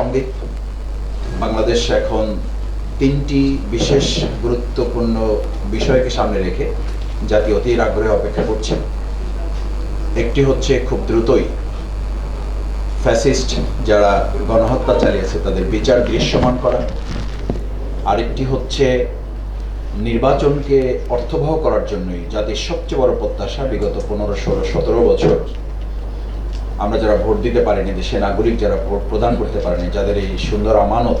সঙ্গে। বাংলাদেশ এখন তিনটি বিশেষ গুরুত্বপূর্ণ বিষয়কে সামনে রেখে জাতি অতির আগ্রহে অপেক্ষা করছে। একটি হচ্ছে খুব দ্রুতই ফ্যাসিস্ট যারা গণহত্যা চালিয়েছে তাদের বিচার দৃশ্যমান করা। আরেকটি হচ্ছে নির্বাচনকে অর্থবহ করার জন্যই জাতির সবচেয়ে বড় প্রত্যাশা বিগত পনেরো, ষোলো, সতেরো বছর আমরা যারা ভোট দিতে পারিনি দেশে নাগরিক যারা ভোট প্রদান করতে পারেনি, যাদের এই সুন্দর আমানত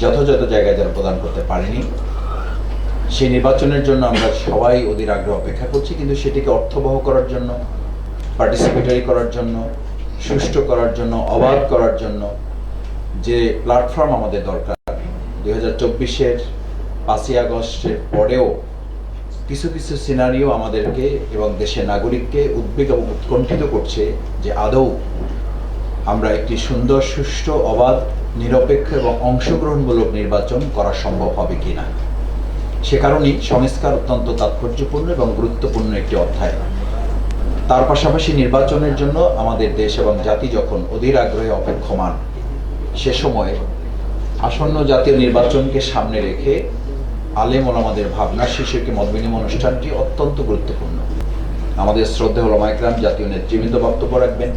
যথাযথ জায়গায় যারা প্রদান করতে পারেনি, সেই নির্বাচনের জন্য আমরা সবাই অধীর আগ্রহ অপেক্ষা করছি, কিন্তু সেটিকে অর্থবহ করার জন্য পার্টিসিপেটারি করার জন্য, সুষ্ঠু করার জন্য, অবাধ করার জন্য যে প্ল্যাটফর্ম আমাদের দরকার। দুই হাজার চব্বিশের পাঁচই আগস্টের পরেও কিছু কিছু সিনারিও আমাদেরকে এবং দেশের নাগরিককে উদ্বেগ এবং উৎকণ্ঠিত করছে যে আদৌ আমরা একটি সুন্দর, সুষ্ঠু, অবাধ, নিরপেক্ষ এবং অংশগ্রহণমূলক নির্বাচন করা সম্ভব হবে কিনা? সে কারণেই সংস্কার অত্যন্ত তাৎপর্যপূর্ণ এবং গুরুত্বপূর্ণ একটি অধ্যায়। তার পাশাপাশি নির্বাচনের জন্য আমাদের দেশ এবং জাতি যখন অধীর আগ্রহে অপেক্ষমান, সে সময়ে আসন্ন জাতীয় নির্বাচনকে সামনে রেখে আলেম ওলামাদের ভাবনা শীর্ষকে মত বিনিময় অনুষ্ঠানটি অত্যন্ত গুরুত্বপূর্ণ। আমাদের শ্রদ্ধা হলো মাইক্রাম জাতীয় নেতৃবৃন্দ বক্তব্য রাখবেন।